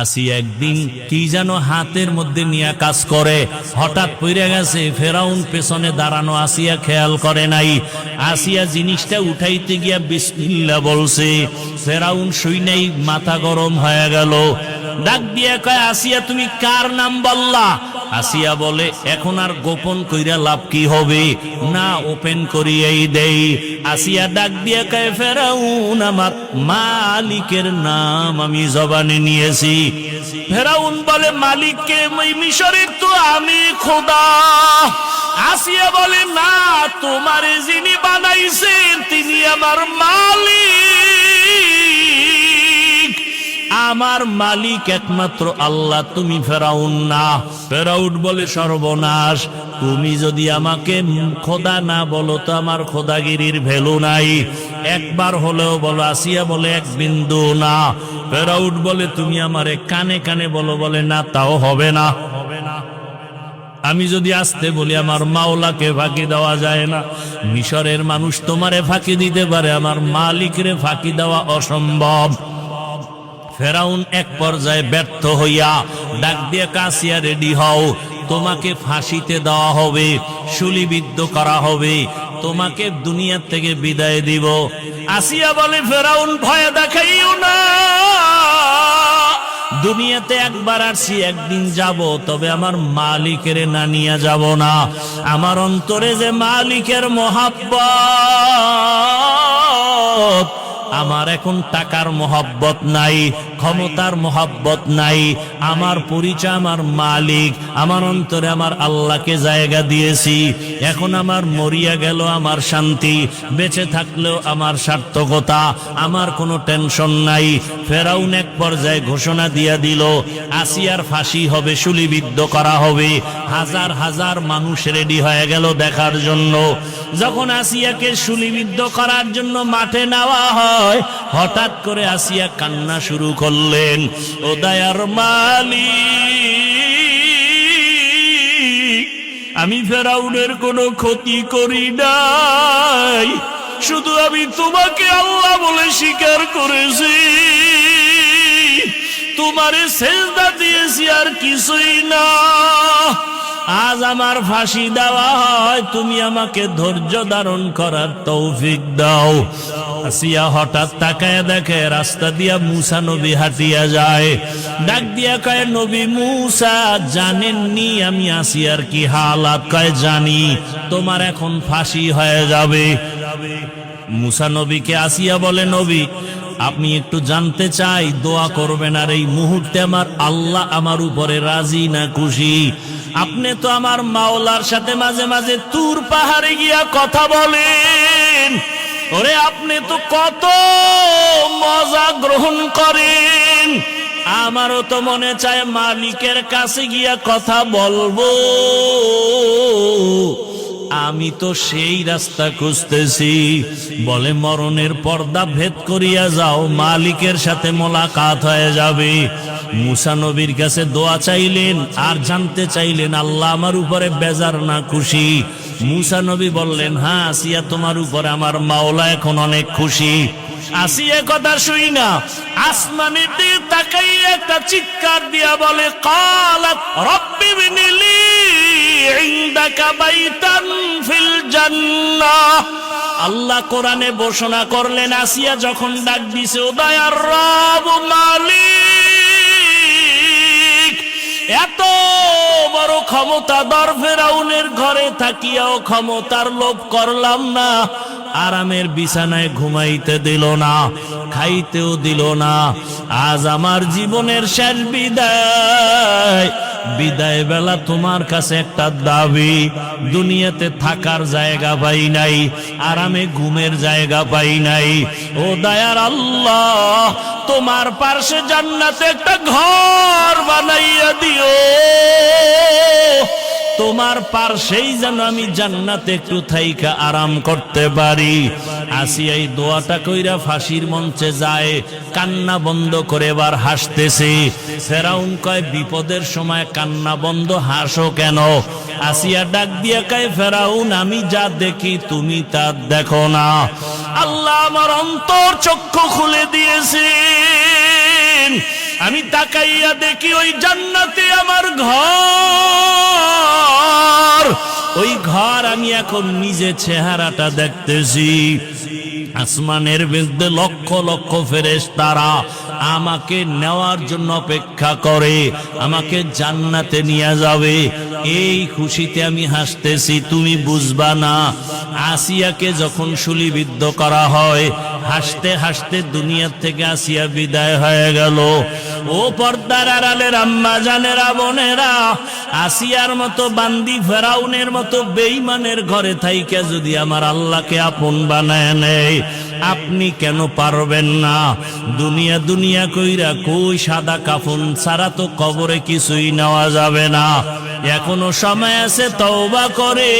আসি একদিন কি যেন হাতের মধ্যে নিয়ে কাজ করে। হঠাৎ পড়ে গেছে, ফেরাউন পেছনে দাঁড়ানো আসিয়া খেয়াল করে নাই। আসিয়া জিনিসটা উঠাইতে গিয়া বিসমিল্লা বলছে, ফেরাউন শুই নাই মাথা গরম হয়ে গেল। ডাক দিয়ে কয়, আসিয়া তুমি কার নাম বললা? আসিয়া বলে, এখন আর গোপন কইরা লাভ কি হবে? না, ওপেন করিয়াই দেই। আসিয়া ডাক দিয়া কে ফেরাউন, আমার মালিকের নাম আমি জবানে নিয়েছি। ফেরাউন বলে মালিককে মিশরের তো আমি খোদা। আসিয়া বলে, না, তোমার যিনি বানাইছেন, তিনি আমার মালিক। আমার মালিক একমাত্র আল্লাহ, তুমি ফেরাউন না। ফেরাউন বলে সর্বনাশ। তুমি যদি আমাকে খোদা না বলো, তো আমার খোদাগিরির ভ্যালু নাই। একবার হলেও বলো, আসিয়া বলে এক বিন্দু না। ফেরাউট বলে, তুমি আমারে কানে কানে বলো, বলে, না, তাও হবে না হবে না। আমি যদি আসতে বলি, আমার মাওলাকে ফাঁকি দেওয়া যায় না। মিশরের মানুষ তোমারে ফাঁকি দিতে পারে, আমার মালিকরে ফাঁকি দেওয়া অসম্ভব। ফেরাউন এক পর্যায়ে ব্যর্থ হইয়া ডাক দিয়ে, কাসিয়া রেডি হও। তোমাকে ফাঁসিতে দেওয়া হবে শুলিবিদ্ধ করা হবে। তোমাকে দুনিয়ার থেকে বিদায় দিব। আসিয়া বলে, ফেরাউন, ভয় দেখাইও না। দুনিয়াতে একবার আসছি একদিন যাব, তবে আমার মালিকের না নিয়ে যাব না। আমার অন্তরে যে মালিকের মহাব্বত আমার এখন টাকার মহব্বত নাই। ক্ষমতার মোহাব্বত নাই। আমার পরিচয় আমার মালিক। আমার অন্তরে আমার আল্লাহকে জায়গা দিয়েছি। এখন আমার মরিয়া গেল আমার শান্তি। বেঁচে থাকলেও আমার সার্থকতা। আমার কোনো টেনশন নাই। ফেরাউন এক পর্যায়ে ঘোষণা দিয়া দিল, আসিয়ার ফাঁসি হবে শুলিবিদ্ধ করা হবে। হাজার হাজার মানুষ রেডি হয়ে গেল দেখার জন্য। যখন আসিয়াকে শুলিবিদ্ধ করার জন্য মাঠে নেওয়া হয়, হঠাৎ করে আসিয়া কান্না শুরু করলেন, ও দয়ার মালিক, আমি ফেরাউনের কোনো ক্ষতি করি নাই, শুধু আমি তোমাকে আল্লাহ বলে স্বীকার করেছি। তোমারে সেজদা দিয়েছি আর কিছুই না। আজ আমার ফাঁসি দেওয়া হয়, তুমি আমাকে ধৈর্য ধারণ করার তৌফিক দাও। আসিয়া হঠাৎ তাকায় দেখে রাস্তা দিয়া মুসা নবী হাঁটিয়া যায়। ডাক দিয়া কয়, নবী মুসা, জানেননি আমি আসিয়ার কি হালাত? কয়, জানি, তোমার এখন ফাঁসি হয়ে যাবে। মুসা নবীকে আসিয়া বলে, নবী, আপনি একটু জানতে চাই, দোয়া করবেন আর এই মুহূর্তে আমার আল্লাহ আমার উপরে রাজি না খুশি। আপনি তো আমার মাওলার সাথে মাঝে মাঝে তুর পাহাড়ে গিয়া কথা বলেন। ওরে, আপনি তো কত মজা গ্রহণ করেন। আমারও তো মনে চায় মালিকের কাছে গিয়া কথা বলব। আমি তো সেই রাস্তা খুঁজতেছি। বলে মরণের পর্দা ভেদ করিয়া যাও, মালিকের সাথে মোলাকাত হয়ে যাবে। মুসা নবীর কাছে দোয়া চাইলেন, আর জানতে চাইলেন আল্লাহ আমার উপরে বেজার না খুশি। মুসা নবী বললেন হ্যাঁ আসিয়া তোমার উপরে আমার মাওলা এখন অনেক খুশি। আসিয়া কথা শুই না। আসমানের দিকে তাকাই একটা চিৎকার দিয়া বলে বিনিলি আল্লাহ কোরআনে ঘোষণা করলেন, আসিয়া যখন ডাক দিছে ও দয়ার রব মালিক। এত বড় ক্ষমতা দর ফেরাউনের ঘরে থাকিয়াও ক্ষমতার লোভ করলাম না। আরামের বিছানায় ঘুমাইতে দিল না, খাইতেও দিল না। আজ আমার জীবনের শেষ বিদায়। বিদায় বেলা তোমার কাছে একটা দাবি, দুনিয়াতে থাকার জায়গা পাই নাই, আরামে ঘুমের জায়গা পাই নাই। ও দয়ার আল্লাহ, তোমার পার্শ্বে জান্নাতে একটা ঘর বানাইয়া দিও। তোমার পার্শ্বেই যেন আমি জান্নাতে একটু থাইকা আরাম করতে পারি। আসি এই দোয়াটা কইরা ফাঁসির মঞ্চে যায়, কান্না বন্ধ করে এবার হাসতেছে। ফেরাউন কয়, বিপদের সময় কান্না বন্ধ, হাসো কেন? আসিয়া ডাক দিয়ে কয়, ফেরাউন, আমি যা দেখি তুমি তা দেখো না। আল্লাহ আমার অন্তর চক্ষু খুলে দিয়েছে আমি তাকাইয়া দেখি ওই জান্নাতে আমার ঘর। ওই ঘর আমি এখন নিজে চেহারাটা দেখতেছি। আসমানের বিরুদ্ধে লক্ষ লক্ষ ফেরেশ তারা আমাকে নেওয়ার জন্য অপেক্ষা করে, আমাকে জান্নাতে নিয়ে যাবে। এই খুশিতে আমি হাসতেছি, তুমি বুঝবা না। আসিয়াকে যখন শুলিবিদ্ধ করা হয়, হাসতে হাসতে দুনিয়ার থেকে আসিয়া বিদায় হয়ে গেল। ও পর্দার আড়ালের আম্মা, জানেরা, বোনেরা, আসিয়ার মতো বান্দি ফেরাউনের মতো বেইমানের ঘরে থাইকে যদি আমার আল্লাহকে আপন বানায় নেয় আপনি কেন পারবেন না? দুনিয়া দুনিয়া কইরা কই সাদা কাফন ছাড়া তো কবরে কিছুই নেওয়া যাবে না। এখনও সময় আছে তওবা করে।